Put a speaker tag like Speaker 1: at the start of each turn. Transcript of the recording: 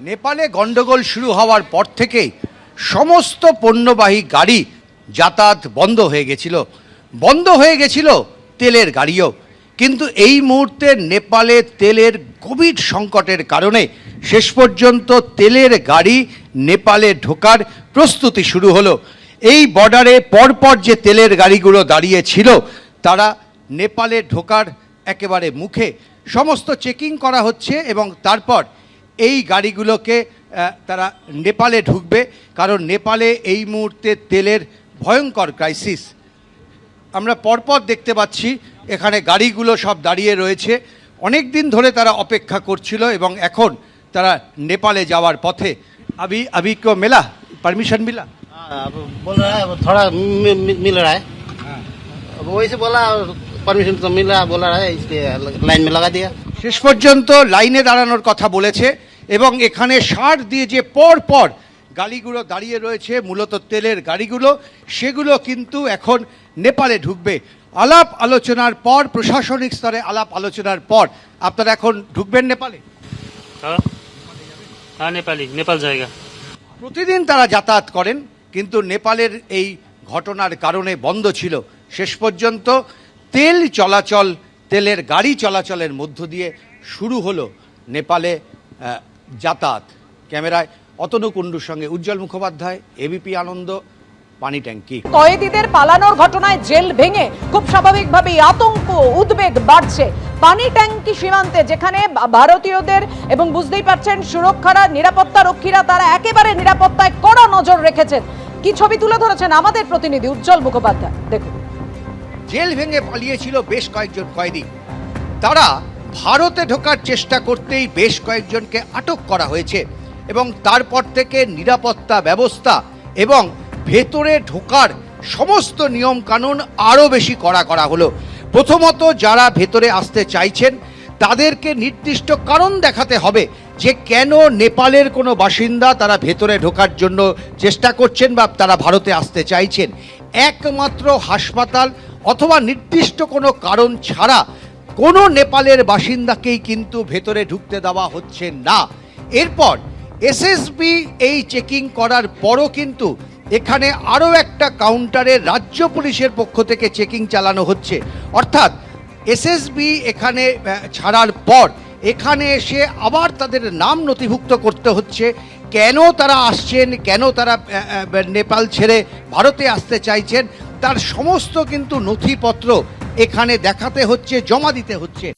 Speaker 1: নেপালে গন্ডগোল শুরু হওয়ার পর থেকেই সমস্ত পণ্যবাহী গাড়ি যাতায়াত বন্ধ হয়ে গেছিল। বন্ধ হয়ে গেছিল তেলের গাড়িও। কিন্তু এই মুহূর্তে নেপালে তেলের কোভিড সংকটের কারণে শেষ পর্যন্ত তেলের গাড়ি নেপালে ঢোকার প্রস্তুতি শুরু হলো। এই বর্ডারে পরপর যে তেলের গাড়িগুলো দাঁড়িয়ে ছিল তারা নেপালে ঢোকার একেবারে মুখে সমস্ত চেকিং করা হচ্ছে এবং তারপর এই গাড়িগুলোকে আহ, তারা নেপালে ঢুকবে কারণ নেপালে এই মুহূর্তে তেলের ভয়ঙ্কর ক্রাইসিস আমরা পরপর দেখতে পাচ্ছি এখানে গাড়িগুলো সব দাঁড়িয়ে রয়েছে অনেক দিন ধরে তারা অপেক্ষা করছিল এবং এখন তারা নেপালে যাওয়ার পথে আবি আবি কো মেলা পারমিশন মিলা
Speaker 2: हाँ, अब बोल रहा है अब थोड़ा मि, मि, मिल रहा है अब वही से बोला परमिशन तो मिला बोला रहा है इसलिए लाइन में लगा दिया
Speaker 1: শেষ পর্যন্ত লাইনে দাঁড়ানোর কথা বলেছে এবং এখানে সার দিয়ে যে পর পর গাড়িগুলো দাঁড়িয়ে রয়েছে মূলত তেলের গাড়িগুলো সেগুলো কিন্তু এখন নেপালে ঢুকবে। আলাপ আলোচনার পর প্রশাসনিক স্তরে আলাপ আলোচনার পর আপনারা এখন ঢুকবেন নেপালে?
Speaker 3: হ্যাঁ।, হ্যাঁ নেপালি নেপাল জায়গা।
Speaker 1: প্রতিদিন তারা যাতায়াত করেন কিন্তু নেপালের এই ঘটনার কারণে বন্ধ ছিল। শেষ পর্যন্ত তেল চলাচল তেলের গাড়ি চলাচলের মধ্য দিয়ে শুরু হলো নেপালে যাতায়াত। ক্যামেরায় অতনু কুণ্ডুর সঙ্গে উজ্জ্বল মুখোপাধ্যায় এবিপি আনন্দ পানি ট্যাঙ্কি।
Speaker 4: কয়েদিদের পালানোর ঘটনায় জেল ভেঙে খুব স্বাভাবিকভাবেই আতঙ্ক উদ্বেগ বাড়ছে। পানি ট্যাঙ্কি সীমান্তে যেখানে ভারতীয়দের এবং বুঝতেই পারছেন সুরক্ষারা নিরাপত্তা রক্ষীরা তারা একেবারে নিরাপত্তায় কড়া নজর রেখেছেন। কি ছবি তুলে ধরেছেন আমাদের প্রতিনিধি উজ্জ্বল মুখোপাধ্যায়? দেখুন।
Speaker 1: জেল ভেঙে পালিয়েছিল বেশ কয়েকজন কয়েদি। তারা ভারতে ঢোকার চেষ্টা করতেই বেশ কয়েকজনকে আটক করা হয়েছে এবং তারপর থেকে নিরাপত্তা ব্যবস্থা এবং ভেতরে ঢোকার সমস্ত নিয়ম কানুন আরও বেশি কড়া করা হলো। প্রথমত যারা ভেতরে আসতে চাইছেন, তাদেরকে নির্দিষ্ট কারণ দেখাতে হবে যে কেন নেপালের কোনো বাসিন্দা তারা ভেতরে ঢোকার জন্য চেষ্টা করছেন বা তারা ভারতে আসতে চাইছেন। একমাত্র হাসপাতাল অথবা নির্দিষ্ট কোনো কারণ ছাড়া কোনো নেপালের বাসিন্দাকেই কিন্তু ভেতরে ঢুকতে দেওয়া হচ্ছে না। এরপর এসএসবি এই চেকিং করার পরও কিন্তু এখানে আরও একটা কাউন্টারে রাজ্য পুলিশের পক্ষ থেকে চেকিং চালানো হচ্ছে। অর্থাৎ এসএসবি এখানে ছাড়ার পর এখানে এসে আবার তাদের নাম নথিভুক্ত করতে হচ্ছে। কেন তারা আসছেন, কেন তারা নেপাল ছেড়ে ভারতে আসতে চাইছেন, তার সমস্ত কিন্তু নথিপত্র এখানে দেখাতে হচ্ছে জমা দিতে হচ্ছে।